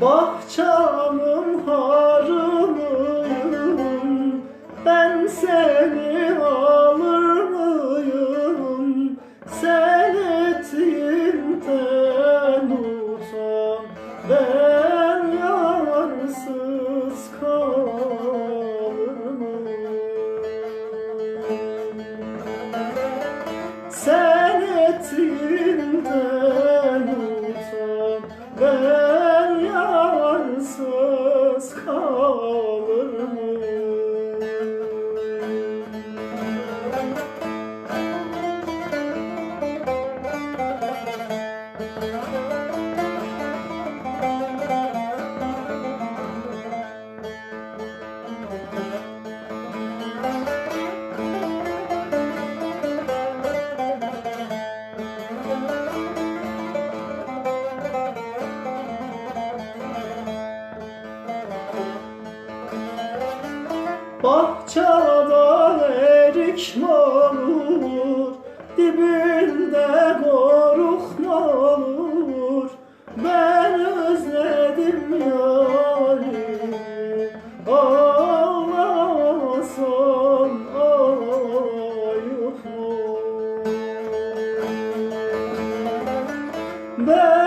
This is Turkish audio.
Bahçamın harımıyım Ben seni alır mıyım? Sen ettiğimden utan Ben yarsız kalır mıyım Sen ettiğimden utan Ben Cansız kal Bahçadan erik ne olur Dibinde koruk olur Ben özledim yani Ağlamasam ağlayıp Ben